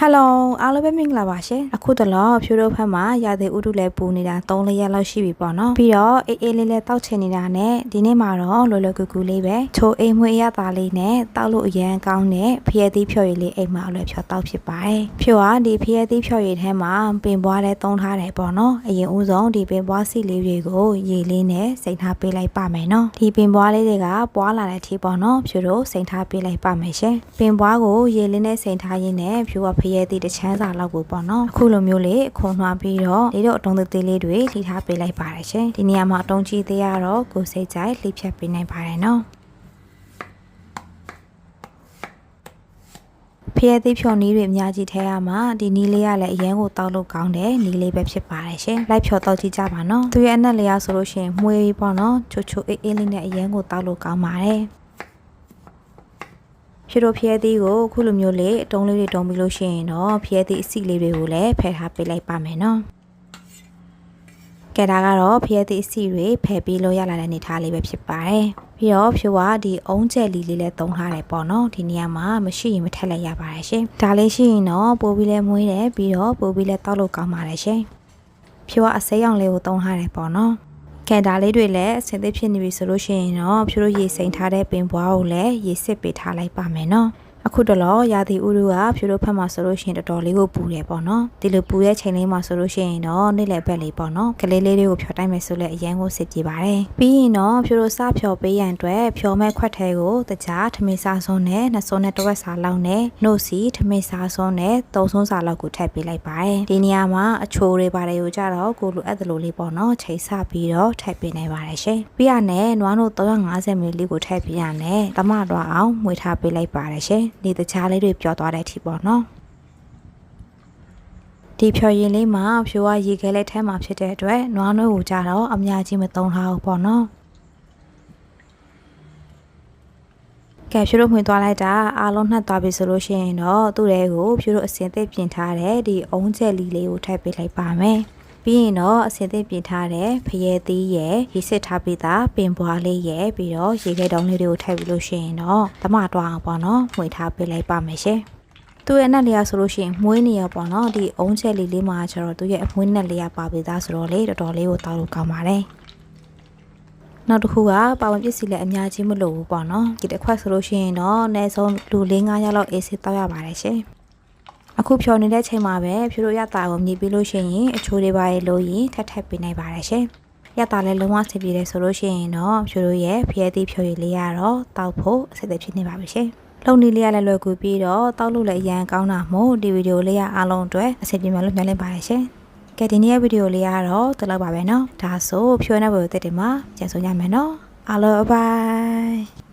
ဟယ်လိုအားလုံးပဲမင်္ဂလာပါရှင်အခုတလောဖြိုးတို့ဖက်မှာရာသီဥတုလည်းပူနေတာ3လရက်လောက်ရှိပြီပေါ့နော်ပြီးတော့အေးအေးလေးလည်းတောက်ချင်နေတာနဲ့ဒီနေ့မှာတော့လောလောကူကူလေးပဲချိုအိမ်မွေးရသားလေးနဲ့တောက်လို့အရန်ကောင်းတဲ့ဖျက်သီးဖြော်ရည်လေးအိမ်မှာအလွယ်ဖြော်တောက်ဖြစ်ပါတယ်ဖြိုးကဒီဖျက်သီးဖြော်ရည်ထဲမှာပင်ပွားလည်းသုံးထားတယ်ပေါ့နော်အရင်ဦးဆုံးဒီပင်ပွားစီလေးတွေကိုရေလေးနဲ့စိတ်ထားပေးလိုက်ပါမယ်နော်ဒီပင်ပွားလေးတွေကပွားလာတဲ့အထိပေါ့နော်ဖြိုးတို့စိတ်ထားပေးလိုက်ပါမယ်ရှင်ပင်ပွားကိုရေလေးနဲ့စိတ်ထားရင်းနဲ့ဖြိုးကဖျက်သီးတစ်ချမ်းစာလောက်ကိုပေါ့နော်အခုလိုမျိုးလေးအခွန်နှွားပြီးတော့ဒီတော့အတုံးသေးသေးလေးတွေလှီထားပေးလိုက်ပါတယ်ရှင်ဒီနေရာမှာအတုံးကြီးသေးရတော့ကိုယ်စိတ်ကြိုက်လှီဖြတ်ပေးနိုင်ပါတယ်နော်ဖျဲသေးဖြော်နီးတွေအများကြီးထဲရမှာဒီနီးလေးကလည်းအရန်ကိုတောက်လို့ကောင်းတယ်နီးလေးပဲဖြစ်ပါတယ်ရှင်လိုက်ဖြော်တောက်ကြည့်ကြပါနော်သူရဲ့အနက်လေးရဆိုလို့ရှိရင်မှုေးပေါ့နော်ချိုချိုအေးအေးလေးနဲ့အရန်ကိုတောက်လို့ကောင်းပါတယ် ဖြိုတို့ဖျဲသီးကိုအခုလိုမျိုးလေးအတုံးလေးတွေတုံးပြီးလို့ရှိရင်တော့ဖျဲသီးအစီလေးတွေကိုလည်းဖယ်ထားပေးလိုက်ပါမယ်နော်ကဲဒါကတော့ဖျဲသီးအစီတွေဖယ်ပြီးလို့ရလာတဲ့အနေထားလေးပဲဖြစ်ပါတယ်ပြီးတော့ဖြိုကဒီအုံးကျက်လီလေးလည်းတုံးထားတယ်ပေါ့နော်ဒီနေရာမှာမရှိရင်မထက်လိုက်ရပါတယ်ရှင်ဒါလေးရှိရင်တော့ပိုးပြီးလဲမွေးတယ်ပြီးတော့ပိုးပြီးလဲတောက်လို့ကောင်းပါတယ်ရှင်ဖြိုကအစိမ်းရောင်လေးကိုတုံးထားတယ်ပေါ့နော် ကဲဒါလေးတွေလည်းအဆင်သင့်ဖြစ်နေပြီဆိုလို့ရှိရင်တော့ဖြိုတို့ရေစိမ်ထားတဲ့ပင်ပွားကိုလည်းရေစစ်ပေးထားလိုက်ပါမယ်နော် အခုတလောရာသီဥတုကဖြိုတို့ဖက်မှာဆိုလို့ရှိရင်တော်တော်လေးကိုပူတယ်ပေါ့နော်ဒီလိုပူတဲ့ချိန်လေးမှာဆိုလို့ရှိရင်တော့နေ့လယ်ဘက်လေးပေါ့နော်ကလေးလေးတွေကိုဖြော်တိုက်မယ်ဆိုလည်းအရန်ကိုစစ်ကြည့်ပါတယ်ပြီးရင်တော့ဖြိုတို့စဖြော်ပေးရန်အတွက်ဖြော်မဲ့ခွက်ထဲကိုတကြားထမင်းစားစွန်းနဲ့နှစ်စွန်းနဲ့တစ်ဝက်စာလောက်နဲ့နှုတ်စီထမင်းစားစွန်းနဲ့သုံးစွန်းစာလောက်ကိုထည့်ပေးလိုက်ပါတယ်ဒီနေရာမှာအချိုတွေပါတယ်ကိုကြတော့ကိုလိုအပ်သလိုလေးပေါ့နော်ချိန်ဆပြီးတော့ထည့်ပေးနိုင်ပါတယ်ရှင်ပြီးရနဲ့နွားတို့350မီလီကိုထည့်ပေးရနဲ့တမတော့အောင်မှွေထားပေးလိုက်ပါတယ်ရှင်ဒီတခြားလေးတွေပျော်သွားတဲ့အထိပေါ့နော်ဒီဖြော်ရင်လေးမှာဖြိုးကရေခဲလေးထဲမှာဖြစ်တဲ့အတွက်နွားနှွေးကိုကြတော့အများကြီးမသုံးထားဘူးပေါ့နော်ကဲဖြိုးတို့မှွေသွားလိုက်တာအားလုံးနှက်သွားပြီဆိုလို့ရှိရင်တော့သူ့တဲကိုဖြိုးတို့အစင်သစ်ပြင်ထားတဲ့ဒီအုံးကျက်လီလေးကိုထည့်ပေးလိုက်ပါမယ် ပြီးရင်တော့အစင်သစ်ပြင်ထားတဲ့ဖရဲသီးရယ်ရေစစ်ထားပြီးသားပင်ပွားလေးရယ်ပြီးတော့ရေခဲတုံးလေးတွေကိုထည့်ပြီးလို့ရှိရင်တော့တမတွားအောင်ပေါ့နော်မှွေထားပေးလိုက်ပါမယ်ရှင်သူ့ရဲ့နဲ့လေးရဆိုလို့ရှိရင်မွေးနေရပေါ့နော်ဒီအုံးချက်လေးလေးမှာကျတော့သူ့ရဲ့အမွေးနဲ့လေးရပါပေးသားဆိုတော့လေတော်တော်လေးကိုတောက်လို့ကောင်းပါတယ်နောက်တစ်ခုကပါဝင်ပစ္စည်းလည်းအများကြီးမလိုဘူးပေါ့နော်ဒီတစ်ခွက်ဆိုလို့ရှိရင်တော့အနည်းဆုံးလူ၄၅ယောက်လောက်အေးစစ်တောက်ရပါတယ်ရှင် အခုဖြော်နေတဲ့ချိန်မှာပဲဖြိုးတို့ရတာကိုမြည်ပြီးလို့ရှိရင်အချိုးတွေပါရေလို့ရင်ထက်ထက်ပေးနိုင်ပါတယ်ရှင်ရတာလည်းလုံးဝဆင်ပြေတယ်ဆိုလို့ရှိရင်တော့ဖြိုးတို့ရဲ့ဖျဲသီးဖြိုးရည်လေးရတော့တောက်ဖို့အဆင်သင့်ဖြစ်နေပါပြီရှင်လုံနီလေးရလည်းလွယ်ကူပြီးတော့တောက်လို့လည်းအရန်ကောင်းတာမို့ဒီဗီဒီယိုလေးရအားလုံးအတွက်အဆင်ပြေမှလို့မျှော်လင့်ပါတယ်ရှင်ကဲဒီနေ့ရဲ့ဗီဒီယိုလေးကတော့ဒီလောက်ပါပဲเนาะဒါဆိုဖြိုးနေဘယ်လိုတက်တယ်မှာပြန်ဆုံးကြမယ်เนาะအားလုံးဘိုင်